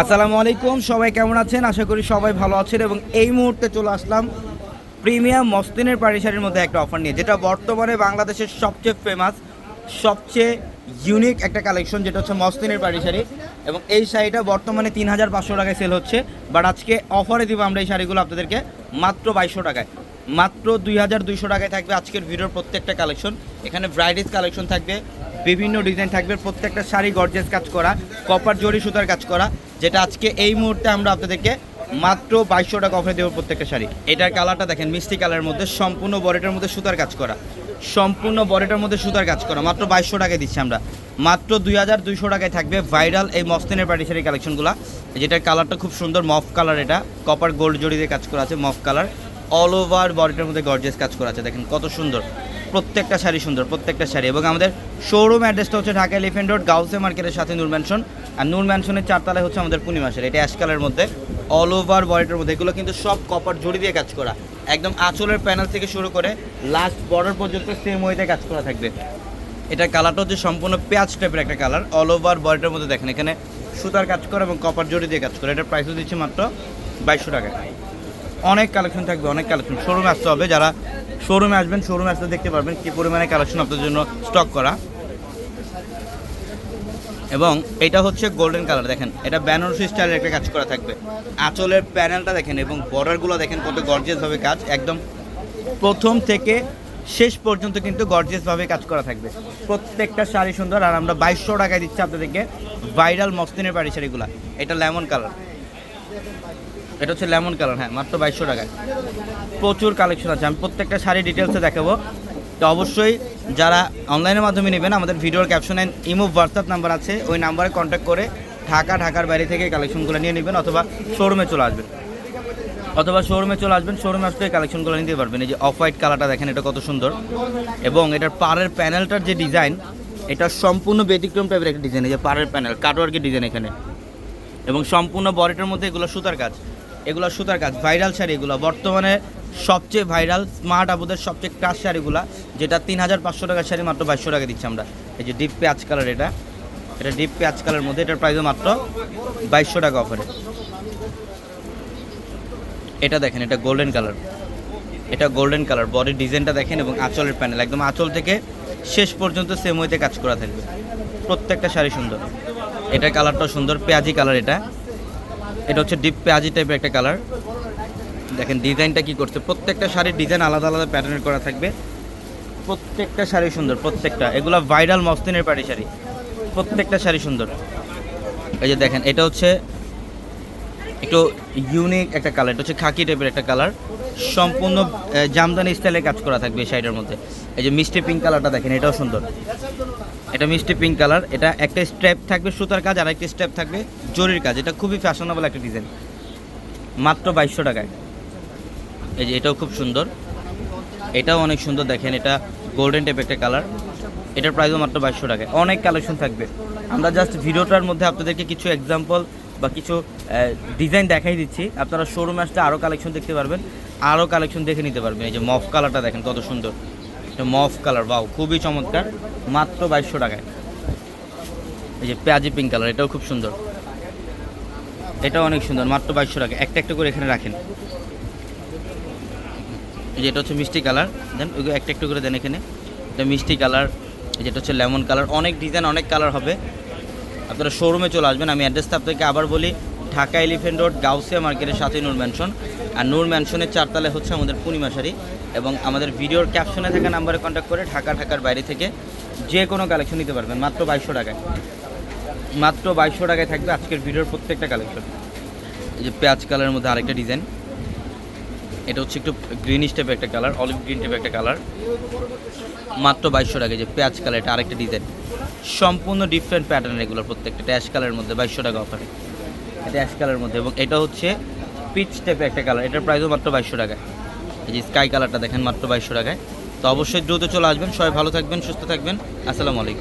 আসসালামু আলাইকুম, সবাই কেমন আছেন? আশা করি সবাই ভালো আছেন এবং এই মুহূর্তে চলে আসলাম প্রিমিয়াম মসলিনের পাড়ি শাড়ির মধ্যে একটা অফার নিয়ে, যেটা বর্তমানে বাংলাদেশের সবচেয়ে ফেমাস সবচেয়ে ইউনিক একটা কালেকশন যেটা হচ্ছে মসলিনের পাড়ি শাড়ি। এবং এই শাড়িটা বর্তমানে তিন হাজার পাঁচশো টাকায় সেল হচ্ছে বাট আজকে অফারে দিব আমরা এই শাড়িগুলো আপনাদেরকে মাত্র বাইশশো টাকায়। মাত্র দুই হাজার দুইশো টাকায় থাকবে আজকের ভিডিওর প্রত্যেকটা কালেকশন এখানে ব্রাইডিস কালেকশন থাকবে, বিভিন্ন ডিজাইন থাকবে, প্রত্যেকটা শাড়ি গর্জেস কাজ করা কপার জরি সুতার কাজ করা যেটা আজকে এই মুহূর্তে আমরা আপনাদেরকে মাত্র বাইশশো টাকা অফারে দেবো প্রত্যেকটা শাড়ি। এটার কালারটা দেখেন, মিষ্টি কালারের মধ্যে, সম্পূর্ণ বডিটার মধ্যে সুতার কাজ করা। সম্পূর্ণ বডিটার মধ্যে সুতার কাজ করা। মাত্র বাইশশো টাকায় দিচ্ছি আমরা। মাত্র দুই হাজার দুইশো টাকায় থাকবে ভাইরাল এই মস্তিনের পাটি শাড়ি কালেকশনগুলো যেটার কালারটা খুব সুন্দর, মফ কালার এটা। কপার গোল্ড জড়ি দিয়ে কাজ করা আছে, মফ কালার অল ওভার বডিটার মধ্যে গর্জেস কাজ করা আছে। দেখেন কত সুন্দর। প্রত্যেকটা শাড়ি সুন্দর, প্রত্যেকটা শাড়ি। এবং আমাদের শোরুম অ্যাড্রেসটা হচ্ছে ঢাকা এলিফেন্ট রোড গাউসে মার্কেটের সাথে নূর ম্যানশন আর নূর ম্যানশনের চারতলায় হচ্ছে আমাদের পূর্ণিমাসের এটা অ্যাশ কালারের মধ্যে অল ওভার বডিটার মধ্যে। এগুলো কিন্তু সব কপার জড়ি দিয়ে কাজ করা। একদম আঁচলের প্যানেল থেকে শুরু করে লাস্ট বর্ডার পর্যন্ত সেম ওয়েতে কাজ করা থাকবে। এটার কালারটা হচ্ছে সম্পূর্ণ পেঁয়াজ টাইপের একটা কালার অল ওভার বডিটার মধ্যে দেখেন, এখানে সুতার কাজ করা এবং কপার জড়ি দিয়ে কাজ করে। এটার প্রাইসও দিচ্ছে মাত্র বাইশশো টাকা। অনেক কালেকশন থাকবে, অনেক কালেকশন শোরুমে আসতে হবে, যারা শোরুমে আসবেন শোরুমে আসতে দেখতে পারবেন কী পরিমাণে কালেকশন আপনাদের জন্য স্টক করা। এবং এটা হচ্ছে গোল্ডেন কালার দেখেন, এটা বেনারসি স্টাইলের একটা কাজ করা থাকবে। আঁচলের প্যানেলটা দেখেন এবং বর্ডারগুলো দেখেন কত গর্জিয়াসভাবে কাজ। একদম প্রথম থেকে শেষ পর্যন্ত কিন্তু গর্জিয়াসভাবে কাজ করা থাকবে। প্রত্যেকটা শাড়ি সুন্দর, আর আমরা বাইশশো টাকায় দিচ্ছি আপনাদেরকে ভাইরাল মস্তিনের বাড়ি শাড়িগুলা এটা লেমন কালার এটা হচ্ছে লেমন কালার হ্যাঁ মাত্র বাইশশো টাকায়। প্রচুর কালেকশন আছে, আমি প্রত্যেকটা শাড়ি ডিটেলসে দেখাবো। তো অবশ্যই যারা অনলাইনের মাধ্যমে নেবেন, আমাদের ভিডিওর ক্যাপশনে ইমো হোয়াটসঅ্যাপ নাম্বার আছে, ওই নাম্বারে কন্ট্যাক্ট করে ঢাকা, ঢাকার বাইরে থেকে কালেকশনগুলো নিয়ে নেবেন অথবা শোরুমে চলে আসবেন। অথবা শোরুমে চলে আসবেন শোরুমে এই কালেকশনগুলো নিতে পারবেন। এই যে অফ হোয়াইট কালারটা দেখেন, এটা কত সুন্দর। এবং এটার পাড়ের প্যানেলটার যে ডিজাইন এটা সম্পূর্ণ ব্যতিক্রম টাইপের একটা ডিজাইন এই যে পাড়ের প্যানেল কাটওয়ার্কের ডিজাইন এখানে। এবং সম্পূর্ণ বডিটার মধ্যে এগুলো সুতার কাজ। এগুলো সুতার কাজ। ভাইরাল শাড়ি এগুলো। বর্তমানে সবচেয়ে ভাইরাল, স্মার্ট আবুদের সবচেয়ে ক্রাশ শাড়িগুলো যেটা তিন হাজার পাঁচশো টাকার শাড়ি মাত্র বাইশশো টাকা দিচ্ছি আমরা। এই যে ডিপ পেঁয়াজ কালার এটা। এটা ডিপ পেঁয়াজ কালারের মধ্যে এটার প্রাইসও মাত্র বাইশশো টাকা অফারে এটা দেখেন, এটা গোল্ডেন কালার এটা গোল্ডেন কালার বডির ডিজাইনটা দেখেন এবং আঁচলের প্যানেল একদম আঁচল থেকে শেষ পর্যন্ত সেম ওয়েতে কাজ করা থাকবে। প্রত্যেকটা শাড়ি সুন্দর। এটার কালারটাও সুন্দর, পেঁয়াজি কালার এটা। এটা হচ্ছে ডিপ পেঁয়াজি টাইপের একটা কালার। দেখেন ডিজাইনটা কি করছে, প্রত্যেকটা শাড়ির ডিজাইন আলাদা আলাদা প্যাটার্নের করা থাকবে। প্রত্যেকটা শাড়ি সুন্দর, প্রত্যেকটা। এগুলো ভাইরাল মস্তিনের পাড়ি শাড়ি। প্রত্যেকটা শাড়ি সুন্দর। এই যে দেখেন, এটা হচ্ছে একটু ইউনিক একটা কালার এটা হচ্ছে খাকি টাইপের একটা কালার সম্পূর্ণ জামদানি স্টাইলে কাজ করা থাকবে এই শাড়িটার মধ্যে। এই যে মিষ্টি পিঙ্ক কালারটা দেখেন, এটাও সুন্দর। এটা মিষ্টি পিঙ্ক কালার এটা একটা স্ট্র্যাপ থাকবে সুতার কাজ, আর একটা স্ট্র্যাপ থাকবে জরির কাজ। এটা খুবই ফ্যাশনেবল একটা ডিজাইন মাত্র বাইশশো টাকায়। এই যে এটাও খুব সুন্দর। এটাও অনেক সুন্দর, দেখেন এটা গোল্ডেন টাইপ একটা কালার এটার প্রাইসও মাত্র বাইশশো টাকায়। অনেক কালেকশন থাকবে। আমরা জাস্ট ভিডিওটার মধ্যে আপনাদেরকে কিছু এক্সাম্পল বা কিছু ডিজাইন দেখাই দিচ্ছি। আপনারা শোরুমে আসলে আরও কালেকশন দেখতে পারবেন। আরও কালেকশন দেখে নিতে পারবেন। এই যে মফ কালারটা দেখেন, কত সুন্দর। এটা মফ কালার বাও খুবই চমৎকার। মাত্র বাইশশো টাকায়। এই যে পেঁয়াজি পিঙ্ক কালার এটাও খুব সুন্দর। এটাও অনেক সুন্দর, মাত্র বাইশশো টাকা একটা একটা করে এখানে রাখেন। এই যে এটা হচ্ছে মিষ্টি কালার। দেন ওইগুলো একটা একটু করে দেন এখানে। এটা মিষ্টি কালার, এই যেটা হচ্ছে লেমন কালার অনেক ডিজাইন অনেক কালার হবে। আপনারা শোরুমে চলে আসবেন। আমি অ্যাড্রেসটা আপনাকে আবার বলি, ঢাকা এলিফেন্ট রোড, গাউসিয়া মার্কেটের সাথে নূর ম্যানশন আর নূর ম্যানশনের চারতলায় হচ্ছে আমাদের পূর্ণিমা শাড়ি এবং আমাদের ভিডিওর ক্যাপশনে থাকা নাম্বারে কন্ট্যাক্ট করে ঢাকা, ঢাকার বাইরে থেকে যে কোনো কালেকশন নিতে পারবেন, মাত্র বাইশশো টাকায়। মাত্র বাইশশো টাকায় থাকবে আজকের ভিডিওর প্রত্যেকটা কালেকশন এই যে পেঁয়াজ কালারের মধ্যে আরেকটা ডিজাইন এটা হচ্ছে একটু গ্রিনিশ টাইপের একটা কালার অলিভ গ্রিন টাইপের একটা কালার মাত্র বাইশশো টাকা যে পেঁয়াজ কালার এটা আরেকটা ডিজাইন সম্পূর্ণ ডিফারেন্ট প্যাটার্ন এগুলো প্রত্যেকটা অ্যাশ কালারের মধ্যে বাইশশো টাকা অফারে এটা কালারের মধ্যে এবং এটা হচ্ছে পিচ টাইপের একটা কালার এটার প্রাইসও মাত্র বাইশশো টাকায়। এই যে স্কাই কালারটা দেখেন মাত্র বাইশশো টাকায়। তো অবশ্যই দ্রুত চলে আসবেন। সবাই ভালো থাকবেন, সুস্থ থাকবেন। আসসালামু আলাইকুম।